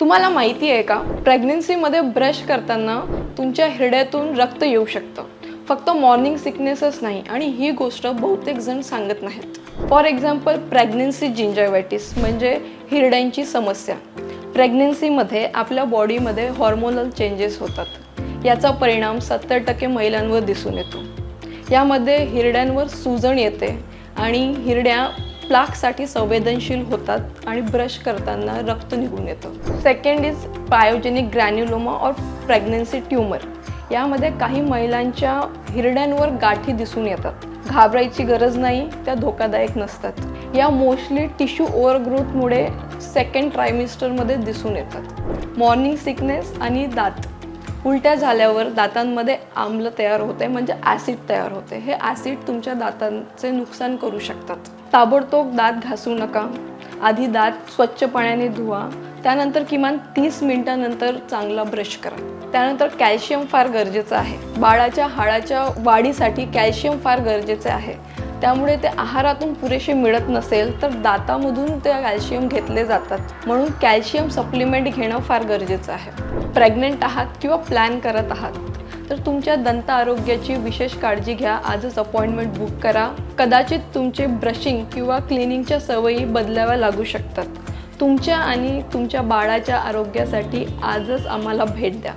तुम्हाला माहिती आहे का प्रेग्नेन्सीमध्ये ब्रश करताना तुमच्या हिरड्यातून रक्त येऊ शकतं. फक्त मॉर्निंग सिकनेसच नाही आणि ही गोष्ट बहुतेक जण सांगत नाहीत. फॉर एक्झाम्पल प्रेग्नेन्सी जिंजायवायटिस म्हणजे हिरड्यांची समस्या. प्रेग्नेन्सीमध्ये आपल्या बॉडीमध्ये हॉर्मोनल चेंजेस होतात. याचा परिणाम सत्तर टक्के महिलांवर दिसून येतो. यामध्ये हिरड्यांवर सूजण येते आणि हिरड्या प्लाकसाठी संवेदनशील होतात आणि ब्रश करताना रक्त निघून येतं. Second is pyogenic granuloma or pregnancy tumour यामध्ये काही महिलांच्या हिरड्यांवर गाठी दिसून येतात. घाबरायची गरज नाही त्या धोकादायक नसतात. या मोस्टली टिश्यू ओव्हरग्रोथमुळे सेकंड ट्रायमिस्टरमध्ये दिसून येतात. मॉर्निंग सिकनेस आणि दात. उलट्या झाल्यावर दातांमध्ये आम्ल तयार होते म्हणजे ॲसिड तयार होते. हे ॲसिड तुमच्या दातांचे नुकसान करू शकतात. ताबडतोब दात घासू नका. आधी दात स्वच्छ पाण्याने धुवा. त्यानंतर किमान तीस मिनिटानंतर चांगला ब्रश करा. त्यानंतर कॅल्शियम फार गरजेचं आहे. बाळाच्या हाडाच्या वाढीसाठी कॅल्शियम फार गरजेचे आहे. त्यामुळे ते आहारातून पुरेसे मिळत नसेल तर दातामधून ते कॅल्शियम घेतले जातात. म्हणून कॅल्शियम सप्लिमेंट घेणं फार गरजेचं आहे. प्रेग्नेंट आहात किंवा प्लॅन करत आहात तर तुमच्या दंत आरोग्याची विशेष काळजी घ्या. आजच अपॉइंटमेंट बुक करा. कदाचित तुमचे ब्रशिंग किंवा क्लिनिंगच्या सवयी बदलाव्या लागू शकतात. तुमच्या आणि तुमच्या बाळाच्या आरोग्यासाठी आजच आम्हाला भेट द्या.